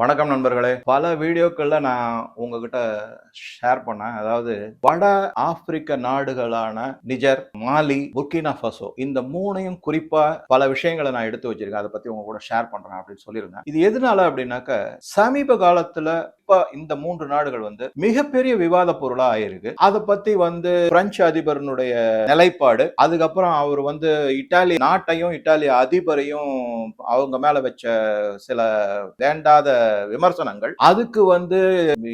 வணக்கம் நண்பர்களே. பல வீடியோக்களில் நான் உங்ககிட்ட ஷேர் பண்ணேன். அதாவது வட ஆப்பிரிக்க நாடுகளான நிஜர் மாலி புர்கினா ஃபசோ இந்த மூணையும் குறிப்பாக பல விஷயங்களை நான் எடுத்து வச்சிருக்கேன். அதை பற்றி உங்க கூட ஷேர் பண்ணுறேன் அப்படின்னு சொல்லியிருந்தேன். இது எதனால அப்படின்னாக்க சமீப காலத்தில் இப்போ இந்த மூன்று நாடுகள் வந்து மிகப்பெரிய விவாத பொருளா ஆயிருக்கு. அதை பத்தி வந்து பிரெஞ்சு அதிபரனுடைய நிலைப்பாடு அதுக்கப்புறம் அவர் வந்து இட்டாலி நாட்டையும் இட்டாலி அதிபரையும் அவங்க மேல வச்ச சில வேண்டாத விமர்சனங்கள். அதுக்கு வந்து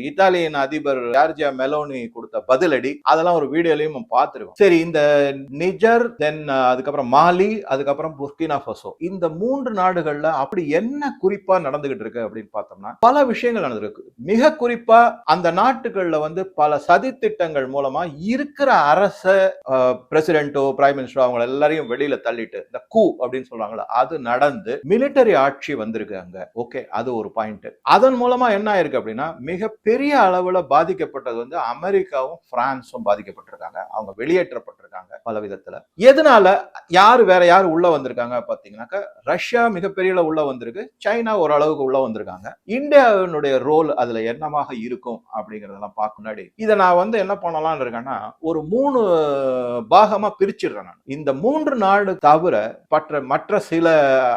இத்தாலியன் அதிபர் ஜார்ஜியா மெலோனி கொடுத்த பதிலடி அதெல்லாம் ஒரு வீடியோலையும் நம்ம சரி இந்த நிஜர் தென் அதுக்கப்புறம் மாலி அதுக்கப்புறம் புர்கினா ஃபசோ இந்த மூன்று நாடுகள்ல அப்படி என்ன குறிப்பா நடந்துகிட்டு இருக்கு அப்படின்னு பார்த்தோம்னா பல விஷயங்கள் நடந்திருக்கு. மிக குறிப்பா அந்த நாட்டுகள்ல வந்து பல சதி திட்டங்கள் மூலமா இருக்கிற அரச பிரசிடென்ட்டோ பிரைம் மினிஸ்டரோ அவங்க எல்லாரையும் வெளியில தள்ளிட்டு இந்த கூ அப்படின்னு சொல்றாங்களா அது நடந்து மிலிட்டரி ஆட்சி வந்திருக்கு அங்க. ஓகே அது ஒரு பாயிண்ட் அதன் மூலமா என்ன ஆயிருக்கு அப்படின்னா மிகப்பெரிய அளவுல பாதிக்கப்பட்டது வந்து அமெரிக்கா அமெரிக்காவும் பிரான்ஸும் பாதிக்கப்பட்டிருக்காங்க. அவங்க வெளியேற்றப்பட்டிருக்காங்க பல விதத்துல. எதனால யாரு வேற யார் உள்ள வந்திருக்காங்க பாத்தீங்கன்னாக்கா ரஷ்யா மிகப்பெரிய உள்ள வந்திருக்கு. சைனா ஓரளவுக்கு உள்ள வந்திருக்காங்க. இந்தியாவினுடைய ரோல் அதுல என்னமாக இருக்கும் அப்படிங்கறதெல்லாம் பார்க்க முன்னாடி இதை நான் வந்து என்ன பண்ணலாம்னு இருக்கேன்னா ஒரு மூணு பாகமா பிரிச்சிடுறேன் நான். இந்த மூன்று நாடு தவிர பற்ற மற்ற சில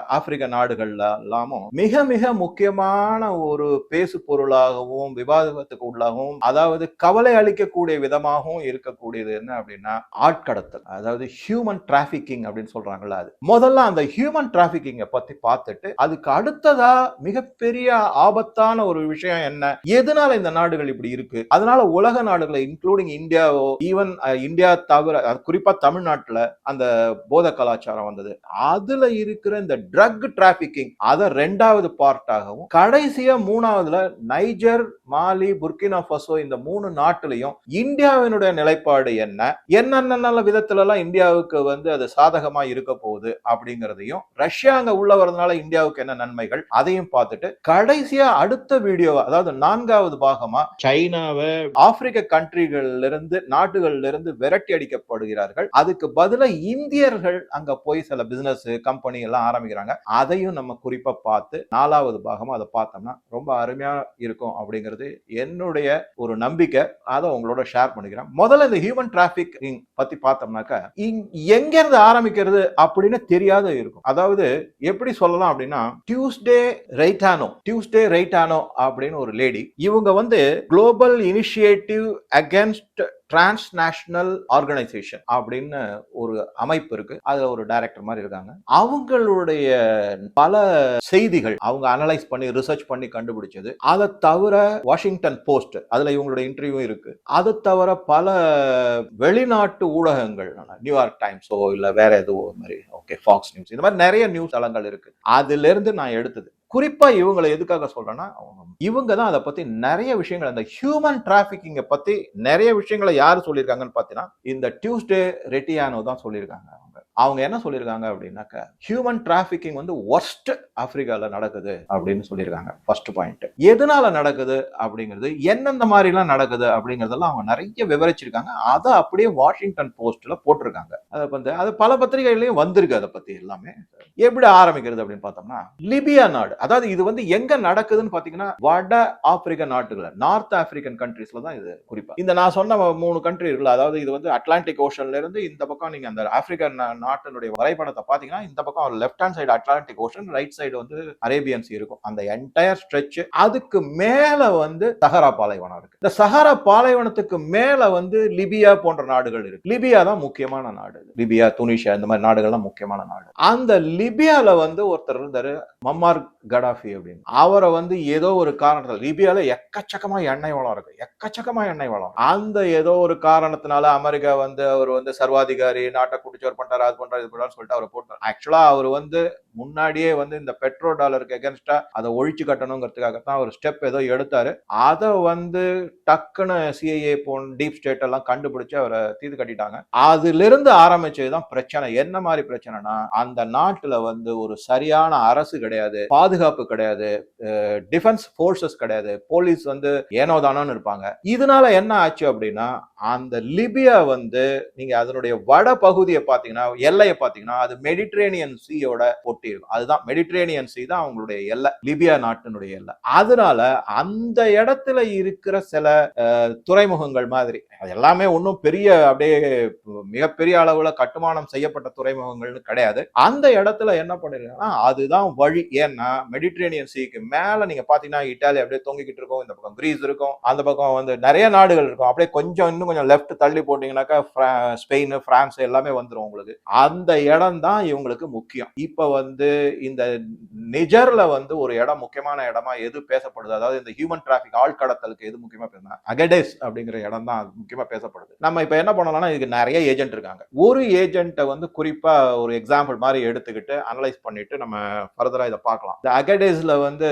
ஆப்பிரிக்க நாடுகள்ல எல்லாமும் மிக மிக முக்கியமான ஒரு பேசு பொருளாகவும் விவாதத்துக்கு உள்ளாகவும் அதாவது கவலை அளிக்க இருக்கக்கூடிய விதமாகவும் இருக்கக்கூடியது என்ன அப்படின்னா ஆட்கடத்தல். அதாவது ஹியூமன் டிராபிக்கிங் அப்படின்னு சொல்றாங்கல்ல அது. முதல்ல அந்த ஹியூமன் டிராபிகிங்கை பத்தி பார்த்துட்டு அதுக்கு அடுத்ததா மிகப்பெரிய ஆபத்தான ஒரு விஷயம் என்ன? எதனால இந்த நாடுகள் இப்படி இருக்கு? அதனால உலக நாடுகளை இன்க்ளூடிங் இந்தியாவோ ஈவன் இந்தியா தவிர அது குறிப்பா தமிழ்நாட்டுல அந்த போத கலாச்சாரம் வந்தது. அதுல இருக்கிற இந்த ட்ரக் டிராபிக்கிங் அதை ரெண்டாவது பார்ட்டாகவும் கடைசியா மூணாவதுல நைஜர் மாலி புர்கினா ஃபசோ இந்த மூணு நாட்டிலையும் இந்தியாவினுடைய நிலைப்பாடு என்ன? என்னென்ன விதத்துல எல்லாம் இந்தியாவுக்கு வந்து அது சாதகமா இருக்க போகுது அப்படிங்கறதையும் ரஷ்யா அங்க உள்ள வரதுனால இந்தியாவுக்கு என்ன நன்மைகள் அதையும் பார்த்துட்டு கடைசியா அடுத்த வீடியோ அதாவது நான்காவது பாகமா சைனாவை ஆப்பிரிக்க கண்ட்ரிகள்ல இருந்து நாடுகள்ல இருந்து விரட்டி அடிக்கப்படுகிறார்கள். அதுக்கு பதிலா இந்தியர்கள் அங்க போய் சில பிசினஸ் கம்பெனி எல்லாம் ஆரம்பிக்கிறாங்க. அதையும் நம்ம குறிப்பா பார்த்து நாலாவது பாகமா அதை பார்த்தோம்னா ரொம்ப அருமையா இருக்கும் அப்படிங்கிறது என்னுடைய ஒரு நம்பிக்கை. அதை உங்களோட ஷேர் பண்ணிக்கிறேன். முதல்ல இந்த ஹியூமன் டிராபிக் பத்தி பார்த்தோம்னாக்கா இங்- எங்க இருந்து ஆரம்பிக்கிறது அப்படின்னு தெரியாத இருக்கும். அதாவது எப்படி சொல்லலாம் அப்படின்னா டியூஸ்டே ரைட்டானோ டியூஸ்டே ரைட்டானோ அப்படின்னு ஒரு லேடி இவங்க வந்து global initiative against transnational organisation அப்படின்னு ஒரு அமைப்பு இருக்கு. அதுல ஒரு டைரக்டர் மாதிரி இருக்காங்க. அவங்களுடைய பல செய்திகள் அவங்க அனலைஸ் பண்ணி ரிசர்ச் பண்ணி கண்டுபிடிச்சது. அதை தவிர வாஷிங்டன் போஸ்ட் அதுல இவங்களுடைய இன்டர்வியூ இருக்கு. அதை தவிர பல வெளிநாட்டு ஊடகங்கள் நியூயார்க் டைம்ஸோ இல்ல வேற எதுவோ மாதிரி ஓகே ஃபாக்ஸ் நியூஸ் இந்த மாதிரி நிறைய நியூஸ் தளங்கள் இருக்கு. அதுல இருந்து நான் எடுத்தது. குறிப்பா இவங்களை எதுக்காக சொல்றேன்னா இவங்க தான் அதை பத்தி நிறைய விஷயங்கள் அந்த ஹியூமன் டிராபிகிங்க பத்தி நிறைய விஷயங்களை யாரு சொல்லியிருக்காங்கன்னு பாத்தீங்கன்னா இந்த டியூஸ்டே ரெட்டியானோ தான் சொல்லியிருக்காங்க அவங்க. அவங்க என்ன சொல்லியிருக்காங்க அப்படின்னாக்க ஹியூமன் டிராஃபிக்கிங் வந்து ஒர்ஸ்ட் ஆப்பிரிக்கால நடக்குது அப்படின்னு சொல்லியிருக்காங்க. ஃபர்ஸ்ட் பாயிண்ட் எதனால நடக்குது அப்படிங்கிறது எந்தெந்த மாதிரிலாம் நடக்குது அப்படிங்கிறதெல்லாம் அவங்க நிறைய விவரிச்சிருக்காங்க. அதை அப்படியே வாஷிங்டன் போஸ்ட்ல போட்டிருக்காங்க. அதை வந்து அது பல பத்திரிகைகளையும் வந்திருக்கு அதை பத்தி எல்லாமே. எப்படி ஆரம்பிக்கிறது அப்படின்னு பார்த்தோம்னா லிபியா நாடு அதாவது இது வந்து எங்க நடக்குதுன்னு பாத்தீங்கன்னா வட ஆப்பிரிக்க நாட்டுகள் நார்த் ஆப்பிரிக்கன் கண்ட்ரீஸ்ல தான் இது குறிப்பா. இந்த நான் சொன்ன மூணு கண்ட்ரி இருக்குல்ல அதாவது இது வந்து அட்லாண்டிக் ஓஷன்ல இருந்து இந்த பக்கம் நீங்க அந்த ஆப்பிரிக்கன் நாட்டினுடைய வரைபடத்தை பார்த்தீங்கன்னா இந்த பக்கம் left hand side Atlantic ocean right side வந்து அரேபியன்ஸ் இருக்கும். அந்த என்டையர் ஸ்ட்ரெச் அதுக்கு மேல வந்து சஹரா பாலைவனம் இருக்கு. இந்த சஹரா பாலைவனத்துக்கு மேல வந்து லிபியா போன்ற நாடுகள் இருக்கு. லிபியா தான் முக்கியமான நாடு. லிபியா துனிஷியா இந்த மாதிரி நாடுகள்லாம் முக்கியமான நாடு. அந்த லிபியால வந்து ஒருத்தர் இருந்தாரு மம்மார் கடாஃபி அப்படின்னு. அவரை வந்து ஏதோ ஒரு காரணத்தில் லிபியால எக்கச்சக்கமா எண்ணெய் வளம் இருக்கு. எக்கச்சக்கமா எண்ணெய் வளம். அந்த ஏதோ ஒரு காரணத்தினால அமெரிக்கா வந்து அவர் வந்து சர்வாதிகாரி நாட்டை குடிச்சோர் பண்றாரு அது பண்றாரு இது பண்றாரு சொல்லிட்டு அவரை போட்டார் ஆக்சுவலா அவர் வந்து முன்னாடியே வந்து இந்த பெட்ரோ டாலருக்கு எகென்ஸ்டா அதை ஒழிச்சு கட்டணுங்கிறதுக்காக தான் ஒரு ஸ்டெப் ஏதோ எடுத்தாரு. அதை வந்து டக்குன்னு சிஐஏ போன் டீப் ஸ்டேட் எல்லாம் கண்டுபிடிச்சு அவரை தீது கட்டிட்டாங்க. அதுல இருந்து ஆரம்பிச்சதுதான் பிரச்சனை. என்ன மாதிரி பிரச்சனைனா அந்த நாட்டுல வந்து ஒரு சரியான அரசு கிடையாது பாதுகாப்பு கிடையாது டிஃபென்ஸ் ஃபோர்ஸஸ் கிடையாது போலீஸ் வந்து ஏனோ தானோன்னு இருப்பாங்க. இதனால என்ன ஆச்சு அப்படின்னா அந்த லிபியா வந்து நீங்க அதனுடைய வட பகுதியை பாத்தீங்கன்னா எல்லையை பாத்தீங்கன்னா அது மெடிட்ரேனியன் சீயோட ஒட்டி ஒட்டி இருக்கும். அதுதான் மெடிட்ரேனியன் சி தான் அவங்களுடைய எல்லை லிபியா நாட்டினுடைய எல்லை. அதனால அந்த இடத்துல இருக்கிற சில துறைமுகங்கள் மாதிரி அது எல்லாமே ஒன்றும் பெரிய அப்படியே மிகப்பெரிய அளவுல கட்டுமானம் செய்யப்பட்ட துறைமுகங்கள்னு கிடையாது. அந்த இடத்துல என்ன பண்ணிருக்காங்கன்னா அதுதான் வழி. ஏன்னா மெடிட்ரேனியன் சீக்கு மேல நீங்க பாத்தீங்கன்னா இட்டாலி அப்படியே தொங்கிக்கிட்டு இருக்கும். இந்த பக்கம் கிரீஸ் இருக்கும். அந்த பக்கம் வந்து நிறைய நாடுகள் இருக்கும். அப்படியே கொஞ்சம் இன்னும் கொஞ்சம் லெஃப்ட் தள்ளி போட்டீங்கன்னாக்கா ஸ்பெயின் பிரான்ஸ் எல்லாமே வந்துடும் உங்களுக்கு. அந்த இடம் தான் இவங்களுக்கு முக்கியம். இப்ப வந்து வந்து இந்த நிஜர்ல வந்து ஒரு இடம் முக்கியமான இடமா எது பேசப்படுது? அதாவது இந்த ஹியூமன் டிராபிக் ஆழ்கடத்தலுக்கு எது முக்கியமா பேசுனா அகடேஸ் அப்படிங்கிற இடம் தான் முக்கியமா பேசப்படுது. நம்ம இப்ப என்ன பண்ணலாம்னா இதுக்கு நிறைய ஏஜென்ட் இருக்காங்க. ஒரு ஏஜென்ட்டை வந்து குறிப்பா ஒரு எக்ஸாம்பிள் மாதிரி எடுத்துக்கிட்டு அனலைஸ் பண்ணிட்டு நம்ம ஃபர்தரா இதை பார்க்கலாம். இந்த அகடேஸ்ல வந்து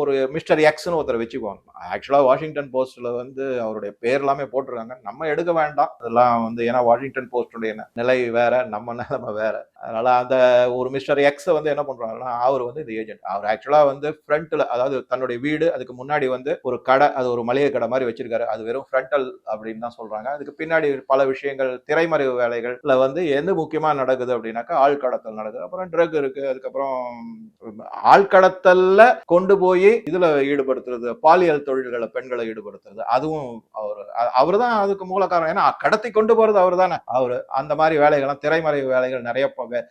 ஒரு மிஸ்டர் எக்ஸ்னு ஒருத்தர் வச்சுக்குவாங்க. ஆக்சுவலா வாஷிங்டன் போஸ்ட்ல வந்து அவருடைய பேர் எல்லாமே போட்டிருக்காங்க. நம்ம எடுக்க வேண்டாம். அதெல்லாம் வந்து ஏன்னா வாஷிங்டன் போஸ்டுடைய நிலை வேற நம்ம நிலைமை வேற. அதனால அந்த ஒரு மிஸ்டர் எக்ஸ் வந்து என்ன பண்றாருன்னா அவர் வந்து இந்த ஏஜென்ட் அவர் ஆக்சுவலா வந்து ஃப்ரண்ட்ல அதாவது தன்னுடைய வீடு அதுக்கு முன்னாடி வந்து ஒரு கடை அது ஒரு மளிகை கடை மாதிரி வச்சிருக்காரு. அது வெறும் ஃப்ரண்டல் அப்படின்னு தான் சொல்றாங்க. அதுக்கு பின்னாடி பல விஷயங்கள் திரைமறைவு வேலைகள்ல வந்து எது முக்கியமா நடக்குது அப்படின்னாக்கா ஆழ்கடத்தல் நடக்குது. அப்புறம் ட்ரக் இருக்கு. அதுக்கப்புறம் ஆழ்கடத்தல்ல கொண்டு போய் இதுல ஈடுபடுத்துறது பாலியல் தொழில்களை பெண்களை ஈடுபடுத்துறது அதுவும் அவர் அவர் தான் அதுக்கு மூல காரணம். ஏன்னா கடத்தி கொண்டு போறது அவர் தானே. அவர் அந்த மாதிரி வேலைகள்லாம் திரைமறைவு வேலைகள் நிறைய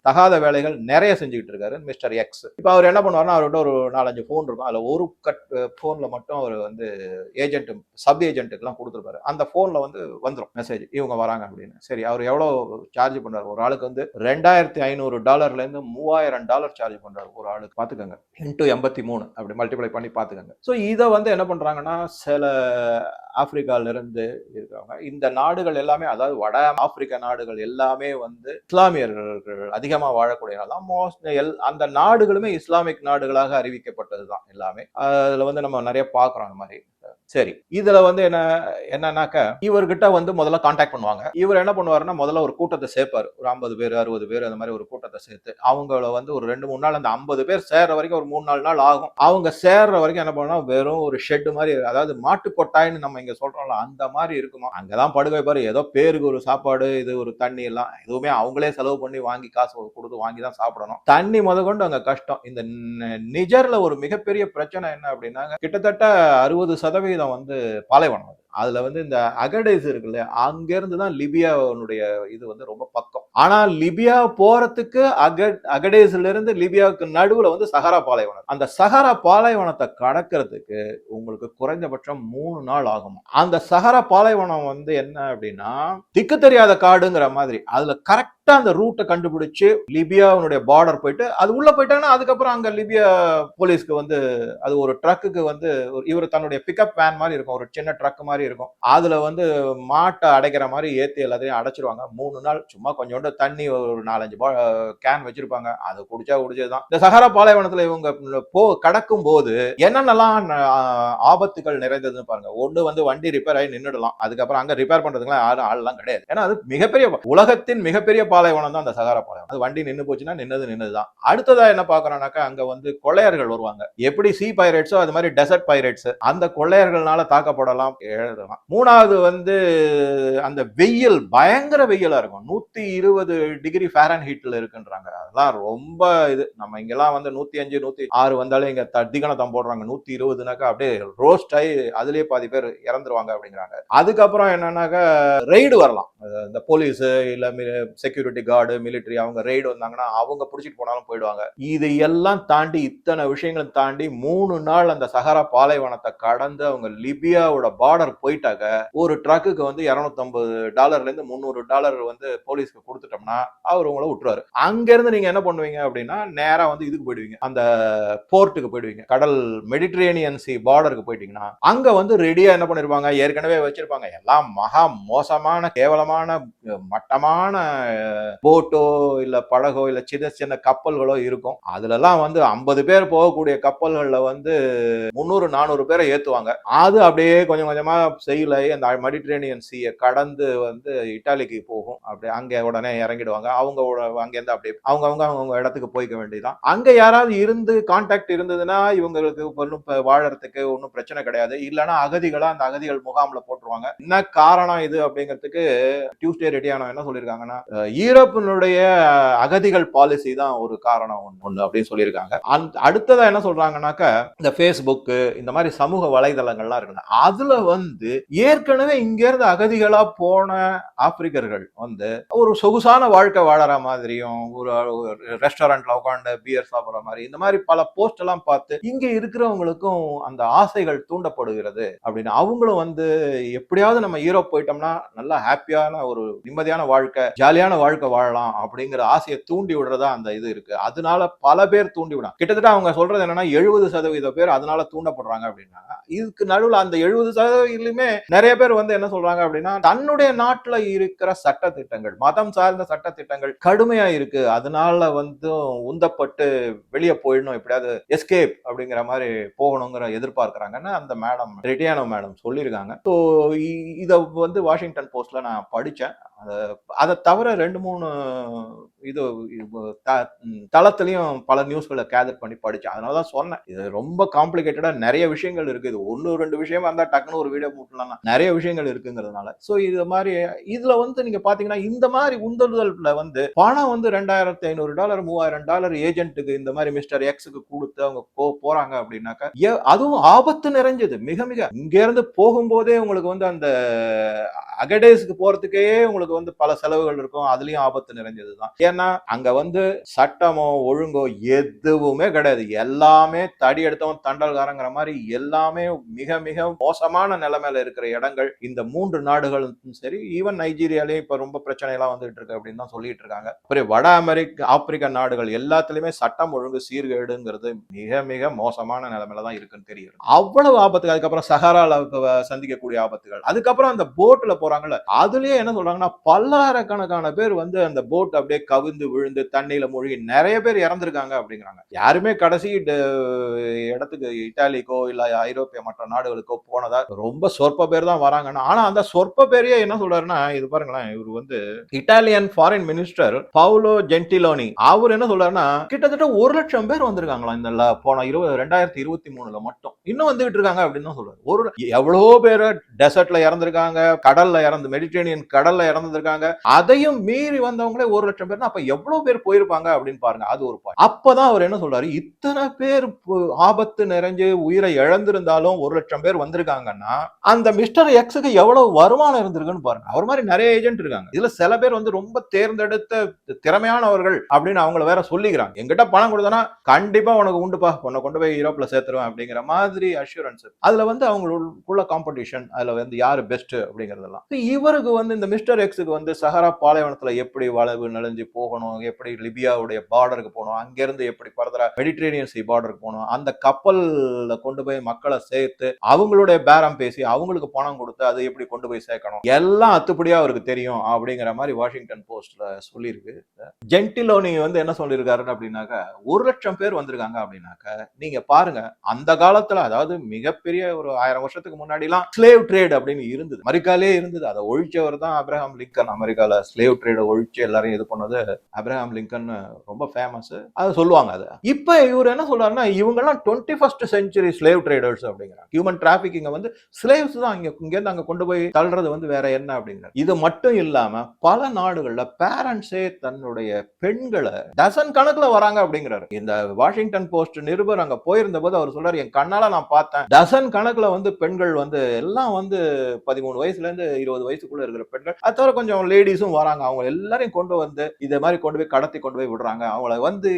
தகாத வேலைகள் நிறைய செஞ்சுக்கிட்டு இருக்காரு மிஸ்டர் எக்ஸ் இப்போ அவர் என்ன பண்ணுவாருன்னா அவர்கிட்ட ஒரு நாலஞ்சு ஃபோன் இருக்கும். அதில் ஒரு கட் ஃபோனில் மட்டும் அவர் வந்து ஏஜென்ட் சப் ஏஜென்ட்டுக்கெல்லாம் கொடுத்துருப்பாரு. அந்த ஃபோன்ல வந்து வந்துடும் மெசேஜ் இவங்க வராங்க அப்படின்னு. சரி அவர் எவ்வளோ சார்ஜ் பண்ணுறாரு ஒரு ஆளுக்கு வந்து ரெண்டாயிரத்தி ஐநூறு டாலர்லேருந்து மூவாயிரம் டாலர் சார்ஜ் பண்ணுறாரு ஒரு ஆளுக்கு. பார்த்துக்கோங்க இன்ட்டு எண்பத்தி மூணு. அப்படி மல்டிப்ளை பண்ணி பார்த்துக்கோங்க ஸோ இதை வந்து என்ன பண்றாங்கன்னா சில ஆப்பிரிக்கால இருந்து இருக்காங்க இந்த நாடுகள் எல்லாமே அதாவது வட ஆப்பிரிக்க நாடுகள் எல்லாமே வந்து இஸ்லாமியர்கள் அதிகமாக வாழக்கூடிய நாடு தான். மோஸ்ட் எல் அந்த நாடுகளுமே இஸ்லாமிக் நாடுகளாக அறிவிக்கப்பட்டது தான் எல்லாமே. அதுல வந்து நம்ம நிறைய பார்க்குறோம் அந்த மாதிரி. சரி. இதுல வந்து என்ன என்னன்னாக்க இவர்கிட்ட வந்து முதல்ல காண்டாக்ட் பண்ணுவாங்க. இவர் என்ன பண்ணுவாருன்னா முதல்ல ஒரு கூட்டத்தை சேர்ப்பார். ஒரு ஐம்பது பேர் அறுபது பேர் அந்த மாதிரி ஒரு கூட்டத்தை சேர்த்து அவங்கள வந்து ஒரு ரெண்டு மூணு நாள் அந்த ஐம்பது பேர் சேர்ற வரைக்கும் ஒரு மூணு நாலு நாள் ஆகும். அவங்க சேர்ற வரைக்கும் என்ன பண்ணா வெறும் ஒரு ஷெட் மாதிரி அதாவது மாட்டு கொட்டாய்ன்னு நம்ம இங்க சொல்றோம்ல அந்த மாதிரி இருக்குமா? அங்கதான் படுகை பாரு ஏதோ பேருக்கு ஒரு சாப்பாடு இது ஒரு தண்ணி எல்லாம் எதுவுமே அவங்களே செலவு பண்ணி வாங்கி காசு கொடுத்து வாங்கி தான் சாப்பிடணும். தண்ணி முத கொண்டு அங்க கஷ்டம். இந்த நிஜர்ல ஒரு மிகப்பெரிய பிரச்சனை என்ன அப்படின்னா கிட்டத்தட்ட அறுபது சதவீதம் வந்து பாலைவனம் அது. அதுல வந்து இந்த அகடைஸ் இருக்குல்ல அங்கேருந்து தான் லிபியாவுடைய இது வந்து ரொம்ப பக்கம். ஆனா லிபியா போறதுக்கு அக அகடேஸ்ல இருந்து லிபியாவுக்கு நடுவுல வந்து சஹரா பாலைவனம். அந்த சஹரா பாலைவனத்தை கடக்கிறதுக்கு உங்களுக்கு குறைந்தபட்சம் மூணு நாள் ஆகும்? அந்த சஹரா பாலைவனம் வந்து என்ன அப்படின்னா திக்கு தெரியாத காடுங்கிற மாதிரி. அதுல கரெக்டாக அந்த ரூட்டை கண்டுபிடிச்சு லிபியாவுடைய பார்டர் போயிட்டு அது உள்ள போயிட்டாங்கன்னா அதுக்கப்புறம் அங்க லிபியா போலீஸ்க்கு வந்து அது ஒரு ட்ரக்குக்கு வந்து ஒரு- இவர் தன்னுடைய பிக்கப் வேன் மாதிரி இருக்கும். ஒரு சின்ன ட்ரக் மாதிரி இருக்கும். அதுல வந்து மாட்டை அடைக்கிற மாதிரி ஏத்தி எல்லாத்தையும் அடைச்சிருவாங்க. மூணு நாள் சும்மா கொஞ்சோண்டு தண்ணி ஒரு நாலஞ்சு கேன் வச்சிருப்பாங்க. அது குடிச்சா குடிச்சதுதான். இந்த சகார பாலைவனத்துல இவங்க போ கடக்கும் போது என்னென்னலாம் ஆபத்துகள் நிறைந்ததுன்னு பாருங்க. ஒண்ணு வந்து வண்டி ரிப்பேர் ஆகி நின்றுடலாம் அதுக்கப்புறம் அங்க ரிப்பேர் பண்ணுறதுக்குலாம் யாரும் ஆள்லாம் கிடையாது. ஏன்னா அது மிகப்பெரிய உலகத்தின் மிகப்பெரிய பாலைவனம் தான் அந்த சஹரா பாலைவனம் அது வண்டி நின்று போச்சுன்னா நின்னது நின்னதுதான். அடுத்ததா என்ன பாக்குறோம்னாக்கா அங்க வந்து கொள்ளையர்கள் வருவாங்க. எப்படி சி பைரேட்ஸோ அது மாதிரி டெசர்ட் பைரேட்ஸ் அந்த கொள்ளையர்கள்னால தாக்கப்படலாம். எழுதலாம் மூணாவது வந்து அந்த வெயில் பயங்கர வெயிலாக இருக்கும். நூற்றி இருபது டிகிரி ஃபேரன் ஹீட்டில் இருக்குன்றாங்க. அதெல்லாம் ரொம்ப இது. நம்ம இங்கெல்லாம் வந்து நூற்றி அஞ்சு நூற்றி ஆறு வந்தாலும் இங்கே தட்டிக்கணம் தான் போடுறாங்க. நூற்றி இருபதுனாக்கா அப்படியே ரோஸ்ட் ஆகி அதுலேயே பாதி பேர் இறந்துருவாங்க அப்படிங்கிறாங்க. அதுக்கப்புறம் என்னன்னாக்கா ரெய்டு வரலாம். இந்த போலீஸு இல்லை செக்யூரிட்டி கார்டு மிலிட்டரி அவங்க ரெய்டு வந்தாங்கன்னா அவங்க பிடிச்சிட்டு போனாலும் போயிடுவாங்க. இது எல்லாம் தாண்டி இத்தனை விஷயங்களை தாண்டி மூணு நாள் அந்த சஹரா பாலைவனத்தை கடந்து அவங்க லிபியாவோட பார்டர் போயிட்டாக்க ஒரு ட்ரக்குக்கு வந்து 250 டாலர்ல இருந்து முந்நூறு டாலர் வந்து போலீஸ்க்கு கொடுத்துட்டோம்னா அவர் உங்களை விட்டுருவாரு. அங்க இருந்து நீங்க என்ன பண்ணுவீங்க அப்படின்னா நேரா வந்து இதுக்கு போயிடுவீங்க. அந்த போர்ட்டுக்கு போயிடுவீங்க. கடல் மெடிட்ரேனியன் சி பார்டருக்கு போயிட்டீங்கன்னா அங்க வந்து ரெடியா என்ன பண்ணிருப்பாங்க? ஏற்கனவே வச்சிருப்பாங்க. எல்லாம் மகா மோசமான கேவலமான மட்டமான போட்டோ இல்ல படகோ இல்ல சின்ன சின்ன கப்பல்களோ இருக்கும். அதுலலாம் வந்து ஐம்பது பேர் போகக்கூடிய கப்பல்கள்ல வந்து முந்நூறு நானூறு பேரை ஏத்துவாங்க. அது அப்படியே கொஞ்சம் கொஞ்சமா செய்யலை அந்த மெடிட்ரேனியன் சீயை கடந்து வந்து இட்டாலிக்கு போகும். அப்படி அங்கே உடனே இறங்கிடுவாங்க. அவங்க அங்கேருந்து அப்படியே அவங்க அவங்க அவங்க இடத்துக்கு போய்க்க வேண்டியதுதான். அங்கே யாராவது இருந்து கான்டாக்ட் இருந்ததுன்னா இவங்களுக்கு ஒன்றும் வாழறதுக்கு ஒன்றும் பிரச்சனை கிடையாது. இல்லைன்னா அகதிகளாக அந்த அகதிகள் முகாமில் போட்டுருவாங்க. என்ன காரணம் இது அப்படிங்கிறதுக்கு டியூஸ்டே ரெடியானவங்க என்ன சொல்லியிருக்காங்கன்னா அஹ், ஈரோப்பினுடைய அகதிகள் பாலிசி தான் ஒரு காரணம் ஒன்று அப்படின்னு சொல்லியிருக்காங்க. அந் அடுத்ததாக என்ன சொல்றாங்கன்னாக்க இந்த ஃபேஸ்புக்கு இந்த மாதிரி சமூக வலைதளங்கள்லாம் இருக்குல்ல அதில் வந்து ஏற்கனவே இங்கேருந்து அகதிகளா போன ஆப்பிரிக்கர்கள் வந்து ஒரு சொகுசான வாழ்க்கை வாழற மாதிரியும் ஒரு ரெஸ்டாரண்ட்ல உட்காந்து பியர் சாப்பிட்ற மாதிரி இந்த மாதிரி பல போஸ்ட் எல்லாம் பார்த்து இங்க இருக்கிறவங்களுக்கும் அந்த ஆசைகள் தூண்டப்படுகிறது அப்படின்னு அவங்களும் வந்து எப்படியாவது நம்ம ஈரோப் போயிட்டோம்னா நல்லா ஹாப்பியான ஒரு நிம்மதியான வாழ்க்கை ஜாலியான வாழ்க்கை வாழலாம் அப்படிங்கிற ஆசையை தூண்டி விடுறதா அந்த இது இருக்கு. அதனால பல பேர் தூண்டி விடும் கிட்டத்தட்ட அவங்க சொல்றது என்னன்னா எழுபது சதவீத பேர் அதனால தூண்டப்படுறாங்க அப்படின்னா இதுக்கு நடுவில் அந்த எழுபது சதவீதத்திலுமே நிறைய பேர் வந்து என்ன சொல்றாங்க அப்படின்னா தன்னுடைய நாட்டுல இருக்கிற சட்ட திட்டங்கள் மதம் சார்ந்த சட்ட திட்டங்கள் கடுமையா இருக்கு. அதனால வந்து உந்தப்பட்டு வெளியே போயிடணும் எப்படியாவது எஸ்கேப் அப்படிங்கிற மாதிரி போகணுங்கிற எதிர்பார்க்கிறாங்கன்னு அந்த மேடம் ரெட்டியானோ மேடம் சொல்லியிருக்காங்க. ஸோ இதை வந்து வாஷிங்டன் போஸ்ட்ல நான் படிச்சேன். அதை தவிர ரெண்டு மூணு இது தளத்துலையும் த- பல நியூஸ்களை கேதர் பண்ணி படித்தேன் அதனால தான் சொன்னேன். இது ரொம்ப காம்ப்ளிகேட்டடாக நிறைய விஷயங்கள் இருக்குது ஒன்று ரெண்டு விஷயமா இருந்தால் டக்குன்னு ஒரு வீடியோ போட்டுலாம் நிறைய விஷயங்கள் இருக்குங்கிறதுனால. ஸோ இது மாதிரி இதில் வந்து நீங்கள் பார்த்தீங்கன்னா இந்த மாதிரி உந்துதல்ல வந்து பணம் வந்து ரெண்டாயிரத்தி ஐநூறு டாலர் மூவாயிரம் டாலர் ஏஜென்ட்டுக்கு இந்த மாதிரி மிஸ்டர் எக்ஸுக்கு கொடுத்து அவங்க போ போகிறாங்க அப்படின்னாக்கா ஏ- அதுவும் ஆபத்து நிறைஞ்சது. மிக மிக. இங்கேருந்து போகும்போதே உங்களுக்கு வந்து அந்த அகடேஸ்க்கு போகிறதுக்கே உங்களுக்கு வந்து பல செலவுகள் இருக்கும். அதுலயும் ஆபத்து நிறைஞ்சது தான் ஏன்னா அங்க வந்து சட்டமோ ஒழுங்கோ எதுவுமே கிடையாது. எல்லாமே தடி எடுத்தவன் தண்டல்காரங்கிற மாதிரி எல்லாமே மிக மிக மோசமான நிலைமையில இருக்கிற இடங்கள் இந்த மூன்று நாடுகளும் சரி ஈவன் நைஜீரியாலயும் இப்ப ரொம்ப பிரச்சனை எல்லாம் வந்துட்டு இருக்கு அப்படின்னு தான் சொல்லிட்டு இருக்காங்க. அப்புறம் வட அமெரிக்க ஆப்பிரிக்க நாடுகள் எல்லாத்துலயுமே சட்டம் ஒழுங்கு சீர்கேடுங்கிறது மிக மிக மோசமான நிலைமையில தான் இருக்குன்னு தெரியுது. அவ்வளவு ஆபத்துகள். அதுக்கப்புறம் சஹாரால சந்திக்கக்கூடிய ஆபத்துகள். அதுக்கப்புறம் அந்த போட்ல போறாங்கல்ல அதுலயே என்ன சொல்றாங்கன்னா பல்லாயிரக்கணக்கான பேர் வந்து அந்த போட் அப்படியே கவிழ்ந்து விழுந்து தண்ணியில மூழ்கி நிறைய பேர் இறந்துருக்காங்க அப்படிங்கிறாங்க. யாருமே கடைசி இடத்துக்கு இட்டாலிக்கோ இல்ல ஐரோப்பிய மற்ற நாடுகளுக்கோ போனதா ரொம்ப சொற்ப பேர் தான் வராங்கன்னு. ஆனா அந்த சொற்ப பேரையே என்ன சொல்றாருன்னா இது பாருங்களேன் இவர் வந்து Italian foreign minister Paolo Gentiloni அவர் என்ன சொல்றாருன்னா கிட்டத்தட்ட ஒரு லட்சம் பேர் வந்திருக்காங்களா இந்த போன இருபது ரெண்டாயிரத்தி இருபத்தி மூணுல மட்டும். இன்னும் வந்துகிட்டு இருக்காங்க அப்படின்னு தான் சொல்றாரு. ஒரு எவ்வளவு பேர் டெசர்ட்ல இறந்துருக்காங்க கடல்ல இறந்து மெடிட்டேனியன் கடல்ல இறந்து இறந்துருக்காங்க அதையும் மீறி வந்தவங்களே ஒரு லட்சம் பேர் அப்ப எவ்வளவு பேர் போயிருப்பாங்க அப்படின்னு பாருங்க. அது ஒரு பாயிண்ட் அப்பதான் அவர் என்ன சொல்றாரு? இத்தனை பேர் ஆபத்து நிறைஞ்சு உயிரை இழந்திருந்தாலும் ஒரு லட்சம் பேர் வந்திருக்காங்கன்னா அந்த மிஸ்டர் எக்ஸுக்கு எவ்வளவு வருமானம் இருந்திருக்குன்னு பாருங்க. அவர் மாதிரி நிறைய ஏஜென்ட் இருக்காங்க. இதுல சில பேர் வந்து ரொம்ப தேர்ந்தெடுத்த திறமையானவர்கள் அப்படின்னு அவங்கள வேற சொல்லிக்கிறாங்க. எங்கிட்ட பணம் கொடுத்தனா கண்டிப்பா உனக்கு உண்டுப்பா. உன்னை கொண்டு போய் யூரோப்ல சேர்த்துருவேன் அப்படிங்கிற மாதிரி அஷூரன்ஸ் அதுல வந்து அவங்களுக்குள்ள காம்படிஷன் அதுல வந்து யாரு பெஸ்ட் அப்படிங்கறதெல்லாம். இவருக்கு வந்து இந்த மிஸ்டர் எக்ஸ் எக்ஸுக்கு வந்து சஹரா பாலைவனத்தில் எப்படி வளைவு நெளிஞ்சு போகணும் எப்படி லிபியாவுடைய பார்டருக்கு போகணும் அங்கிருந்து எப்படி பரதரா மெடிட்ரேனியன் சி பார்டருக்கு போகணும் அந்த கப்பல்ல கொண்டு போய் மக்களை சேர்த்து அவங்களுடைய பேரம் பேசி அவங்களுக்கு பணம் கொடுத்து அதை எப்படி கொண்டு போய் சேர்க்கணும்? எல்லாம் அத்துப்படியாக அவருக்கு தெரியும் அப்படிங்கிற மாதிரி வாஷிங்டன் போஸ்ட்ல சொல்லியிருக்கு. ஜென்டிலோனி வந்து என்ன சொல்லியிருக்காரு அப்படின்னாக்க ஒரு லட்சம் பேர் வந்திருக்காங்க அப்படின்னாக்க நீங்க பாருங்க அந்த காலத்துல அதாவது மிகப்பெரிய ஒரு ஆயிரம் வருஷத்துக்கு முன்னாடி எல்லாம் ஸ்லேவ் ட்ரேட் அப்படின்னு இருந்தது. அமெரிக்காலே இருந்தது. அதை ஒழிச்சவர் தான் அப்ரஹாம் லிங்கன் அமெரிக்கால ஸ்லேவ் ட்ரேடை ஒழிச்சு எல்லாரையும் இது பண்ணது அப்ரஹாம் லிங்கன் ரொம்ப ஃபேமஸ் அதை சொல்லுவாங்க அது. இப்ப இவர் என்ன சொல்றாருன்னா இவங்க எல்லாம் twenty first century slave traders அப்படிங்கிறாங்க. ஹியூமன் டிராபிக்கிங்க வந்து ஸ்லேவ்ஸ் தான் இங்க இங்க இருந்து அங்க கொண்டு போய் தள்ளுறது வந்து வேற என்ன அப்படிங்கிறார். இது மட்டும் இல்லாம பல நாடுகள்ல பேரண்ட்ஸே அவருடைய பெண்களை டசன் கணக்குல வராங்க அப்படிங்கிறாரு. இந்த வாஷிங்டன் போஸ்ட் நிருபர் அங்க போயிருந்த போது அவர் சொல்றாரு என் கண்ணால நான் பார்த்தேன். டசன் கணக்குல வந்து பெண்கள் வந்து எல்லாம் வந்து பதிமூணு வயசுல இருந்து இருபது வயசுக்குள்ள இருக்கிற பெண்கள். அது தவிர கொஞ்சம் லேடிஸும் வராங்க. அவங்க எல்லாரையும் கொண்டு வந்து இதை மாதிரி கொண்டு போய் கடத்தி கொண்டு போய் விடுறாங்க. அவங்கள வந்து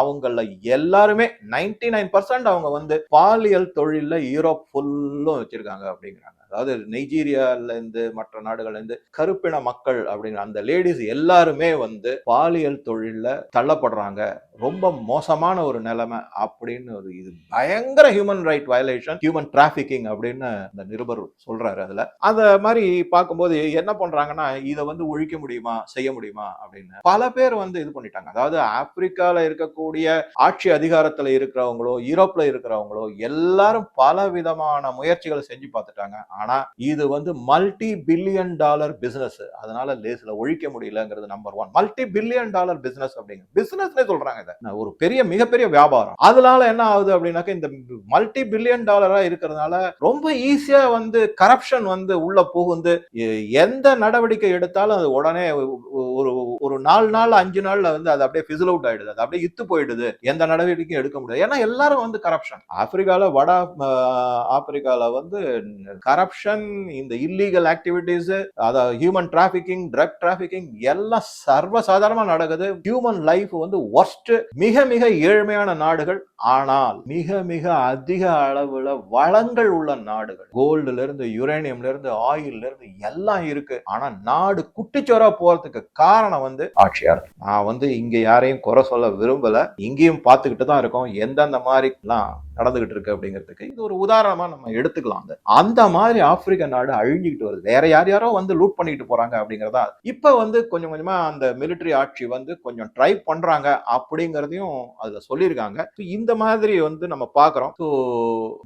அவங்கள எல்லாருமே 99% நைன் பர்சன்ட் அவங்க வந்து பாலியல் தொழில யூரோப் ஃபுல்லும் வச்சிருக்காங்க அப்படிங்கிறாங்க. அதாவது நைஜீரியால இருந்து மற்ற நாடுகள்ல இருந்து கருப்பின மக்கள் அப்படிங்கிற அந்த லேடிஸ் எல்லாருமே வந்து பாலியல் தொழிலில் தள்ளப்படுறாங்க. ரொம்ப மோசமான ஒரு நிலைமை அப்படின்னு ஒரு இது. பயங்கர human right violation human trafficking அப்படின்னு இந்த நிருபர் சொல்றாரு அதுல. அந்த மாதிரி பார்க்கும்போது என்ன பண்றாங்கன்னா இதை வந்து ஒழிக்க முடியுமா செய்ய முடியுமா அப்படின்னு பல பேர் வந்து இது பண்ணிட்டாங்க. அதாவது ஆப்பிரிக்கால இருக்கக்கூடிய ஆட்சி அதிகாரத்துல இருக்கிறவங்களோ யூரோப்ல இருக்கிறவங்களோ எல்லாரும் பல விதமான முயற்சிகளை செஞ்சு பார்த்துட்டாங்க. ஆனா இது வந்து மல்டி பில்லியன் டாலர் பிசினஸ் அதனால லேசில் ஒழிக்க முடியலங்கிறது number one multi billion dollar business அப்படிங்க. பிசினஸ்னே சொல்றாங்க இதை நான் ஒரு பெரிய மிகப்பெரிய வியாபாரம். அதனால என்ன ஆகுது அப்படின்னாக்க இந்த மல்டி பில்லியன் டாலரா இருக்கிறதுனால ரொம்ப ஈஸியா வந்து கரப்ஷன் வந்து உள்ள புகுந்து எந்த நடவடிக்கை எடுத்தாலும் அது உடனே ஒரு ஒரு நாலு நாள் அஞ்சு நாள்ல வந்து அது அப்படியே பிசில் அவுட் ஆயிடுது. அது அப்படியே இத்து போயிடுது. எந்த நடவடிக்கையும் எடுக்க முடியாது. ஏன்னா எல்லாரும் வந்து கரப்ஷன் ஆப்பிரிக்கால வட ஆப்பிரிக்கால வந்து கரப்ஷன் இந்த இல்லீகல் ஆக்டிவிட்டிஸ் அதாவது ஹியூமன் டிராபிகிங் ட்ரக் டிராபிகிங் எல்லாம் சர்வசாதாரணமா நடக்குது. ஹியூமன் லைஃப் வந்து ஒர்ஸ்ட் மிக மிக ஏழ்மையான நாடுகள் ஆனால் மிக மிக அதிக அளவுல வளங்கள் உள்ள நாடுகள். கோல்டுல இருந்து யுரேனியம்ல இருந்து ஆயில்ல இருந்து எல்லாம் இருக்கு. ஆனா நாடு குட்டிச்சோரா போறதுக்கு காரணம் வந்து ஆட்சியாளர். நான் வந்து இங்க யாரையும் குறை சொல்ல விரும்பல. இங்கேயும் பார்த்துக்கிட்டு தான் இருக்கோம். எந்தெந்த மாதிரி எல்லாம் நடந்துகிட்டு இருக்கு அப்படிங்கிறதுக்கு இது ஒரு உதாரணமா நம்ம எடுத்துக்கலாம் அந்த மாதிரி ஆப்பிரிக்க நாடு அழிஞ்சுக்கிட்டு வருது. வேற யார் யாரோ வந்து லூட் பண்ணிட்டு போறாங்க அப்படிங்கிறதா இப்ப வந்து கொஞ்சம் கொஞ்சமா அந்த மிலிட்டரி ஆட்சி வந்து கொஞ்சம் ட்ரை பண்றாங்க அப்படிங்கறதையும் அதுல சொல்லியிருக்காங்க. இந்த இந்த மாதிரி வந்து நம்ம பாக்குறோம். ஸோ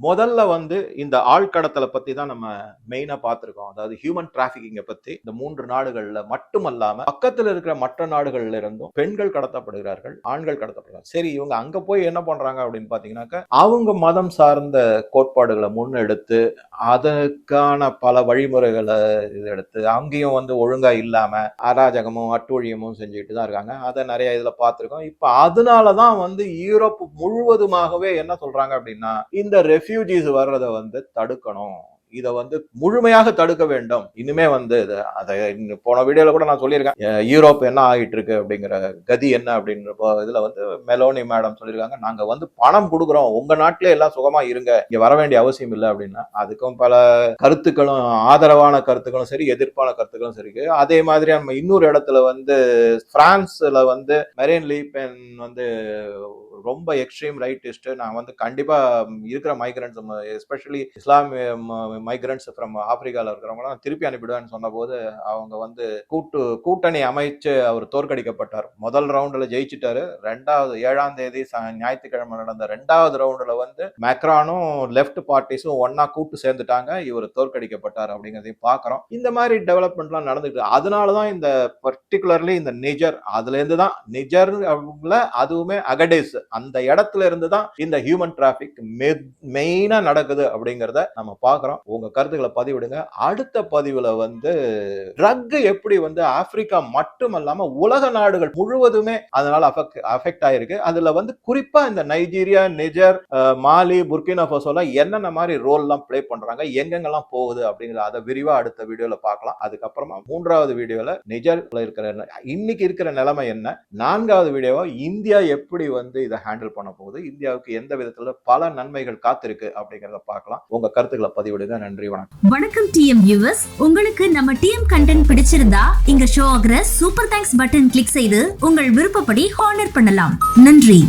முதல்ல வந்து இந்த ஆழ்கடத்தலை பத்தி தான் நம்ம மெயினா பார்த்திருக்கோம் அதாவது ஹியூமன் டிராஃபிக்கிங்கை பத்தி இந்த மூன்று நாடுகள்ல மட்டுமல்லாம பக்கத்துல இருக்கிற மற்ற நாடுகள்ல இருந்தும் பெண்கள் கடத்தப்படுகிறார்கள் ஆண்கள் கடத்தப்படுகிறார்கள். சரி இவங்க அங்க போய் என்ன பண்றாங்க அப்படின்னு பாத்தீங்கன்னாக்க அவங்க மதம் சார்ந்த கோட்பாடுகளை முன்னெடுத்து அதற்கான பல வழிமுறைகளை இது எடுத்து அங்கேயும் வந்து ஒழுங்காக இல்லாமல் அராஜகமும் அட்டூழியமும் செஞ்சுக்கிட்டு தான் இருக்காங்க. அதை நிறைய பார்த்துருக்கோம். இப்போ அதனால தான் வந்து யூரோப் முழுவதுமாகவே என்ன சொல்கிறாங்க அப்படின்னா இந்த ரெஃப்யூஜிஸ் வர்றதை வந்து தடுக்கணும். இதை வந்து முழுமையாக தடுக்க வேண்டும். இனிமே வந்து இது அதை போன வீடியோல கூட நான் சொல்லியிருக்கேன். யூரோப் என்ன ஆகிட்டு இருக்கு அப்படிங்கிற கதி என்ன அப்படின்ற போ- இதுல வந்து மெலோனி மேடம் சொல்லியிருக்காங்க. நாங்க வந்து பணம் கொடுக்குறோம். உங்க நாட்டிலே எல்லாம் சுகமா இருங்க. இங்க வர வேண்டிய அவசியம் இல்லை அப்படின்னா அதுக்கும் பல கருத்துக்களும் ஆதரவான கருத்துக்களும் சரி எதிர்ப்பான கருத்துக்களும் சரி அதே மாதிரி நம்ம இன்னொரு இடத்துல வந்து பிரான்ஸ்ல வந்து மெரேன் லீபென் வந்து ரொம்ப எக்ஸ்ட்ரீம் ரைட்டிஸ்ட் நான் வந்து கண்டிப்பா இருக்கிற மைக்ரன்ஸ் எஸ்பெஷலி இஸ்லாமிய மைக்ரன்ஸ் ஃப்ரம் ஆப்பிரிக்கால இருக்கிறவங்களாம் திருப்பி அனுப்பிடுவேன்னு சொன்னபோது அவங்க வந்து கூட்டு கூட்டணி அமைச்சு அவர் தோற்கடிக்கப்பட்டார். முதல் ரவுண்டில் ஜெயிச்சிட்டாரு. ரெண்டாவது ஏழாம் தேதி ஞாயிற்றுக்கிழமை நடந்த ரெண்டாவது ரவுண்டில் வந்து மேக்ரானும் லெஃப்ட் பார்ட்டிஸும் ஒன்னா கூட்டு சேர்ந்துட்டாங்க. இவர் தோற்கடிக்கப்பட்டார் அப்படிங்கிறதையும் பார்க்குறோம் இந்த மாதிரி டெவலப்மெண்ட்லாம் நடந்துட்டு அதனாலதான் இந்த பர்டிகுலர்லி இந்த நிஜர் அதுலேருந்து தான் நிஜர்ல அதுவுமே அகடேஸ் அந்த இடத்துல இருந்து தான் இந்த ஹியூமன் டிராபிக் மெயினா நடக்குது அப்படிங்கிறத நம்ம பார்க்கறோம். உங்க கருத்துக்களை பதிவிடுங்க. அடுத்த பதிவுல வந்து ட்ரக் எப்படி வந்து ஆப்பிரிக்கா மட்டுமல்லாம உலக நாடுகள் முழுவதுமே அதனால அஃபெக்ட் ஆயிருக்கு. அதுல வந்து குறிப்பா இந்த நைஜீரியா நிஜர் மாலி புர்கினா ஃபோசோலாம் என்னென்ன மாதிரி ரோல் எல்லாம் ப்ளே பண்றாங்க எங்கெங்கெல்லாம் போகுது அப்படிங்கிறத அதை விரிவா அடுத்த வீடியோல பார்க்கலாம். அதுக்கப்புறமா மூன்றாவது வீடியோல நிஜர்ல இருக்கிற இன்னைக்கு இருக்கிற நிலைமை என்ன? நான்காவது வீடியோவா இந்தியா எப்படி வந்து இதை ஹேண்டில் பண்ண போகுது இந்தியாவுக்கு எந்த விதத்துல பல நன்மைகள் காத்திருக்கு அப்படிங்கறத பார்க்கலாம். உங்க கருத்துக்களை பதிவிடுங்க. நன்றி வணக்கம். வணக்கம் டிஎம் வியூவர்ஸ் உங்களுக்கு நம்ம டிஎம் கண்டென்ட் பிடிச்சிருந்தா இங்க ஷோ ஆகிற சூப்பர் தேங்க்ஸ் பட்டன் கிளிக் செய்து உங்கள் விருப்பப்படி ஹானர் பண்ணலாம். நன்றி.